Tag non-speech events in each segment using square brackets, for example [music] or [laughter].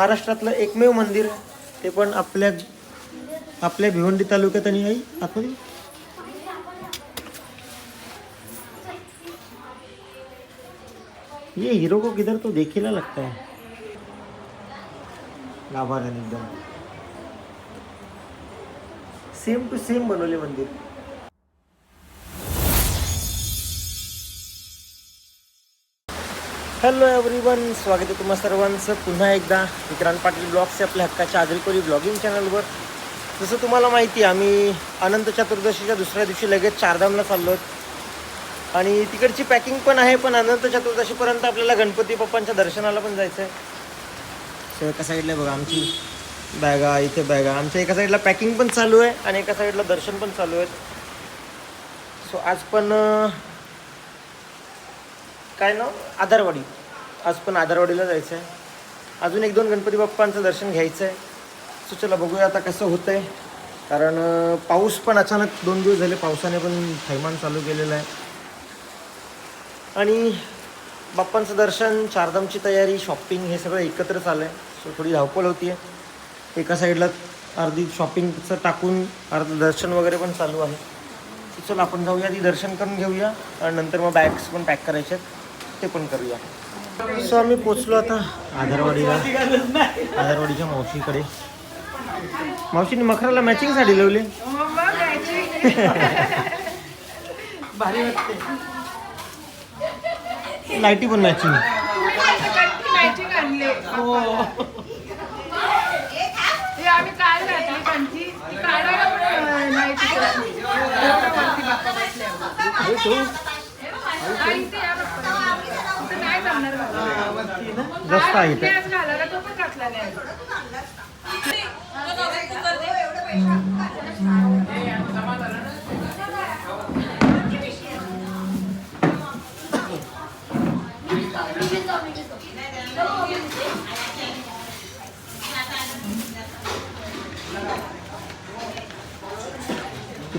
महाराष्ट्रातलं एकमेव मंदिर ते पण आपल्या आपल्या भिवंडी तालुक्यात आणि आई आतमध्ये? ये हीरो को किधर तो देखीला लगता है. गाभार एकदम. सेम टू सेम बनवले मंदिर. हॅलो एव्हरीवन स्वागत आहे तुम्हा सर्वांचं. पुन्हा एकदा विक्रांत पाटील ब्लॉग्सचे आपल्या हक्काच्या आदिलकोरी ब्लॉगिंग चॅनलवर जसं तुम्हाला माहिती आहे आम्ही अनंत चतुर्दशीच्या दुसऱ्या दिवशी लगेच चारधामला चाललो आहोत. आणि तिकडची पॅकिंग पण आहे पण अनंत चतुर्दशीपर्यंत आपल्याला गणपती बाप्पांच्या दर्शनाला पण जायचं आहे सो एका साईडला बघा आमची बॅगा इथे बॅगा आमच्या एका साईडला पॅकिंग पण चालू आहे आणि एका साईडला दर्शन पण चालू आहे सो आज पण काय ना आधारवाडी. आज पण आधारवाडीला जायचं आहे अजून एक दोन गणपती बाप्पांचं दर्शन घ्यायचं आहे सो चला बघूया आता कसं होतं आहे कारण पाऊस पण अचानक दोन दिवस झाले पावसाने पण थैमान चालू केलेलं आहे. आणि बाप्पांचं दर्शन चारधामची तयारी शॉपिंग हे सगळं एकत्र चाललं आहे सो थोडी धावपळ होती आहे एका साईडला अर्धी शॉपिंगचं टाकून अर्ध दर्शन वगैरे पण चालू आहे. चल चला आपण जाऊया ती दर्शन करून घेऊया. आणि नंतर मग बॅग्स पण पॅक करायचे आहेत. ते पण करूया. सो आम्ही पोचलो आता आधारवाडीला. आधारवाडीच्या मावशीकडे. मावशीने मखराला मॅचिंग साडी लावली. भारी वाटते. लाईटी पण मॅचिंग मॅचिंग आणले हो जास्त आहे. ते.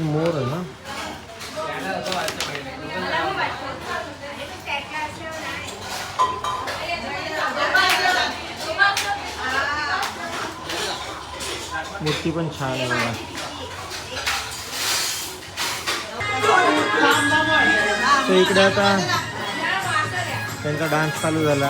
मोर आहे ना. मूर्ती पण छान आहे बघा. इकडे आता त्यांचा डान्स चालू झाला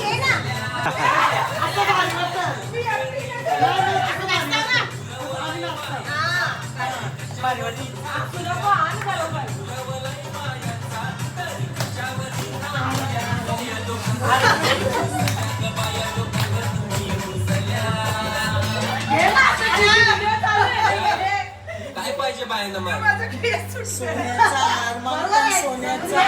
काय पाहिजे बायांना मग याचे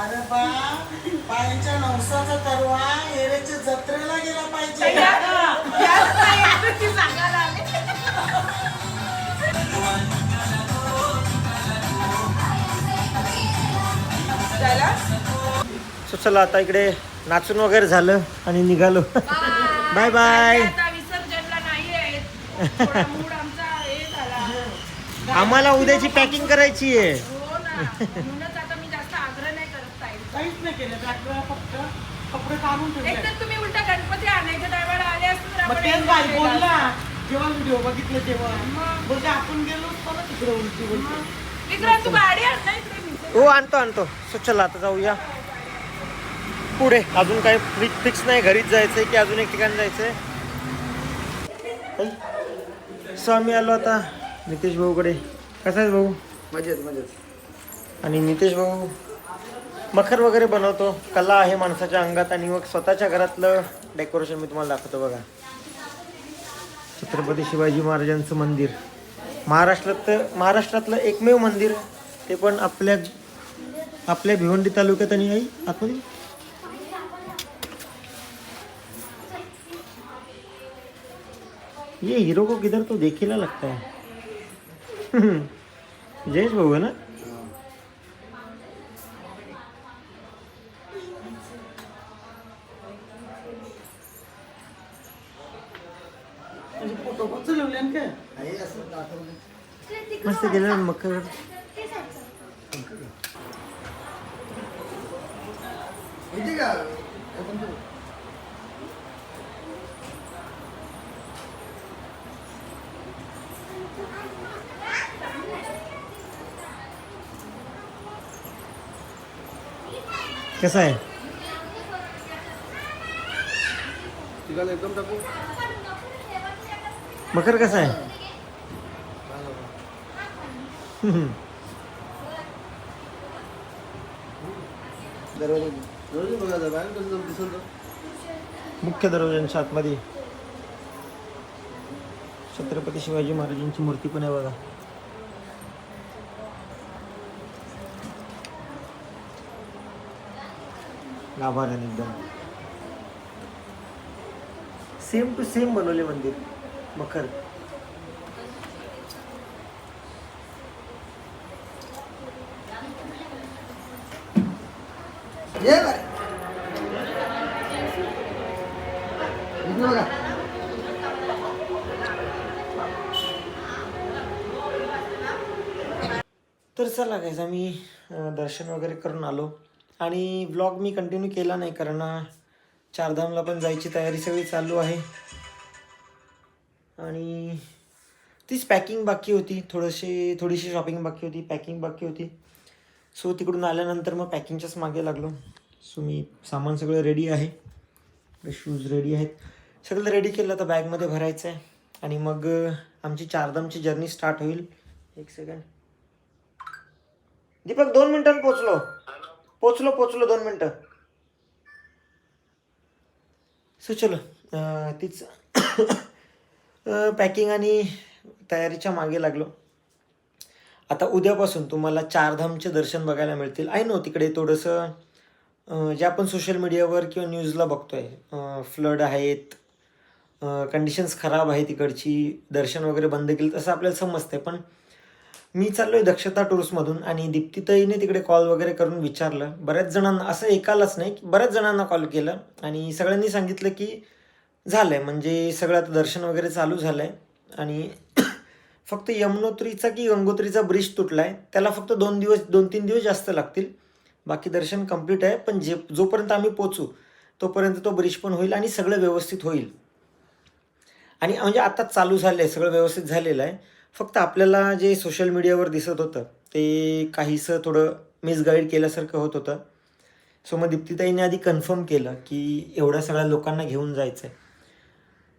अरे बा बाईच्या नवसाचा तरवा एरेच्या जत्रेला गेला पाहिजे. सो चला आता इकडे नाचून वगैरे झालं आणि निघालो. बाय. बाय आता विसर्जनला नाही आहेत थोडा मूड आमचा हे झाला. आम्हाला उद्याची पॅकिंग करायची आहे हो ना म्हणूनच आता मी जास्त आग्रह नाही करत ताईंचा. काहीच नाही केलं. फक्त कपडे काढून ठेवले. तुम्ही उलटा गणपती आणायच्या टायमाला आले असते तर मग आपण तेच enjoy बाई केलं बोलला असतं. जेव्हा व्हिडिओ बघितलं तेव्हा. मग. बोलते आपण गेलो असतो ना तिकडे उलटी बोलते विक्रांत तू गाडी आण ना इकडे. मी. हो आणतो आणतो. सो चला आता जाऊया. पुढे. अजून काय फिक्स नाही. घरीच जायचंय की अजून एक ठिकाणी जायचंय? सो आम्ही आलो आता. नितेश भाऊकडे. कसा आहे भाऊ? मजेत मजेत. आणि नितेश भाऊ? मखर वगैरे बनवतो. कला आहे माणसाच्या अंगात आणि मग स्वतःच्या घरातलं डेकोरेशन मी तुम्हाला दाखवतो बघा. छत्रपती शिवाजी महाराजांचं मंदिर. महाराष्ट्रात महाराष्ट्रातलं एकमेव मंदिर. ते पण आपल्या आपल्या भिवंडी तालुक्यात आणि आई आतमध्ये. ये हीरो को किधर तो देखीला लगता है. [laughs] जयेश भाऊ है ना? पण चलवले काय? मस्त ना मकर कसा आहे? एकदम टाकू मकर कसा आहे? दरवाजा बघा मुख्य दरवाजांच्या आतमध्ये. छत्रपती शिवाजी महाराजांची मूर्ती पण आहे बघा. गाभाऱ्याने एकदम. सेम टू सेम बनवले मंदिर. मकर ये बघा. तर चला गाईज आम्ही दर्शन वगैरे करून आलो. आणि ब्लॉग मी कंटिन्यू केला नाही कारण चारधामला पण जायची तयारी सगळी चालू आहे. आणि तीच पॅकिंग बाकी होती. थोडीशी थोडीशी शॉपिंग बाकी होती पॅकिंग बाकी होती. सो तिकडून आल्यानंतर मग पॅकिंगच्याच मागे लागलो. सो मी सामान सगळं रेडी आहे. शूज रेडी आहेत. सगळं रेडी केलं. तर बॅगमध्ये भरायचं आहे आणि मग आमची चारधामची जर्नी स्टार्ट होईल. एक सेकंड दीपक दोन मिनिटांनी पोचलो पोचलो पोचलो दोन मिनटं. सो चलो. तीच पॅकिंग आणि तयारीच्या मागे लागलो. आता उद्यापासून तुम्हाला चारधामचे दर्शन बघायला मिळतील. आहे नो तिकडे थोडंसं जे आपण सोशल मीडियावर किंवा न्यूजला बघतो आहे फ्लड आहेत कंडिशन्स खराब आहे तिकडची दर्शन वगैरे बंद केलं तसं आपल्याला समजतंय. पण मी चाललो आहे दक्षता टूर्समधून आणि दीप्तीताईने तिकडे कॉल वगैरे करून विचारलं. बऱ्याच जणांना असं एकालाच नाही की बऱ्याच जणांना कॉल केला आणि सगळ्यांनी सांगितलं की झालं आहे म्हणजे सगळं आता दर्शन वगैरे चालू झालं आहे आणि [coughs] फक्त यमुनोत्रीचा की गंगोत्रीचा ब्रिज तुटला आहे त्याला फक्त दोन दिवस दोन तीन दिवस जास्त लागतील. बाकी दर्शन कंप्लीट आहे. पण जे जोपर्यंत आम्ही पोचू तोपर्यंत तो ब्रिज पण होईल आणि सगळं व्यवस्थित होईल. आणि म्हणजे आता चालू झालं आहे सगळं व्यवस्थित झालेलं आहे. फक्त आपल्याला जे सोशल मीडियावर दिसत होतं ते काहीसं थोडं मिसगाईड केल्यासारखं होत होतं. सो मग दीप्तीताईने आधी कन्फर्म केलं की एवढ्या सगळ्या लोकांना घेऊन जायचं आहे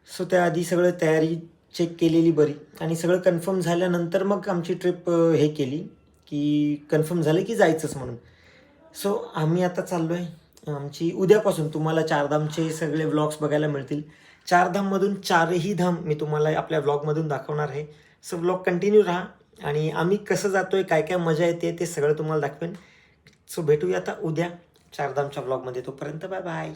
सो त्याआधी सगळं तयारी चेक केलेली बरी. आणि सगळं कन्फर्म झाल्यानंतर मग आमची ट्रिप हे केली की कन्फर्म झालं की जायचंच म्हणून. सो आम्ही आता चाललो आहे आमची उद्यापासून तुम्हाला चारधामचे सगळे व्लॉग्स बघायला मिळतील. चारधाममधून चारही धाम मी तुम्हाला आपल्या व्लॉगमधून दाखवणार आहे. सो व्लॉग कंटिन्यू राहा. आणि आम्ही कसं जातो आहे काय काय मजा येते ते सगळं तुम्हाला दाखवेन. सो भेटूया आता उद्या चारधामच्या व्लॉगमध्ये तोपर्यंत बाय बाय